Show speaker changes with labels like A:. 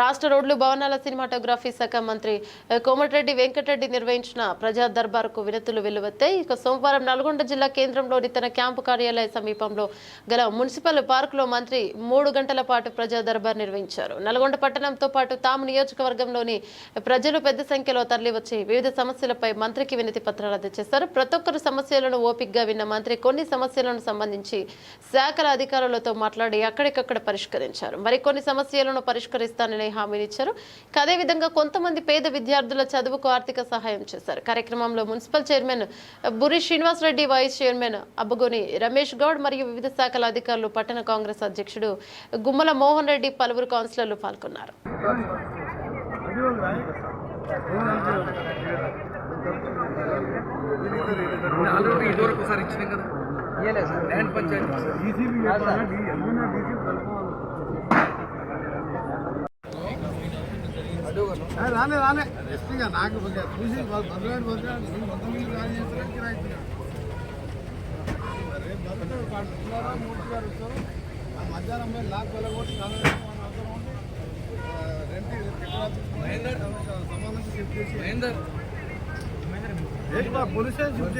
A: రాష్ట్ర రోడ్లు భవనాల సినిమాటోగ్రఫీ శాఖ మంత్రి కోమటిరెడ్డి వెంకటరెడ్డి నిర్వహించిన ప్రజా దర్బార్కు వినతులు వెలువెత్తాయి ఇక సోమవారం నల్గొండ జిల్లా కేంద్రంలోని తన క్యాంపు కార్యాలయ సమీపంలో గల మున్సిపల్ పార్కులో మంత్రి మూడు గంటల పాటు ప్రజా దర్బార్ నిర్వహించారు. నల్గొండ పట్టణంతో పాటు తాము నియోజకవర్గంలోని ప్రజలు పెద్ద సంఖ్యలో తరలివచ్చి వివిధ సమస్యలపై మంత్రికి వినతి పత్రాలు అందజేశారు. ప్రతి ఒక్కరు సమస్యలను ఓపికగా విన్న మంత్రి కొన్ని సమస్యలను సంబంధించి శాఖల అధికారులతో మాట్లాడి అక్కడికక్కడ పరిష్కరించారు. మరికొన్ని సమస్యలను పరిష్కరిస్తానని హామీనిచ్చారు ఇక అదేవిధంగా కొంతమంది పేద విద్యార్థుల చదువుకు ఆర్థిక సహాయం చేశారు. కార్యక్రమంలో municipal chairman Buri Srinivasa Reddy vice chairman Abbagoni Ramesh Goud మరియు వివిధ శాఖల అధికారులు పట్టణ కాంగ్రెస్ అధ్యక్షుడు గుమ్మల మోహన్ రెడ్డి పలువురు కౌన్సిలర్లు పాల్గొన్నారు.
B: ఇదివరకు ఒకసారి ఇచ్చినాం కదా. ల్యాండ్ పంచాయతీ.
C: రాలే రాలే ఎస్పీగా నాకు కొంచెం చూసి వాళ్ళు బదలాడు బదలాడు నేను మొత్తం మీద రాని చేస్తారా కిరాయి ఇచ్చినా. రేపు బతకాడు వాడు ఉన్నారా, మూర్తి గారు వచ్చారు. ఆ మధ్యాహ్నం పోయి లాక్ వెళ్ళగొట్టి కలవడం మన అందరం ఉండి, ఆ, రెంట్ ఎక్కడ సమాధానం చెప్పేసి
B: మహేందర్
C: ఏంటి బా, పోలీస్ స్టేషన్ షిఫ్ట్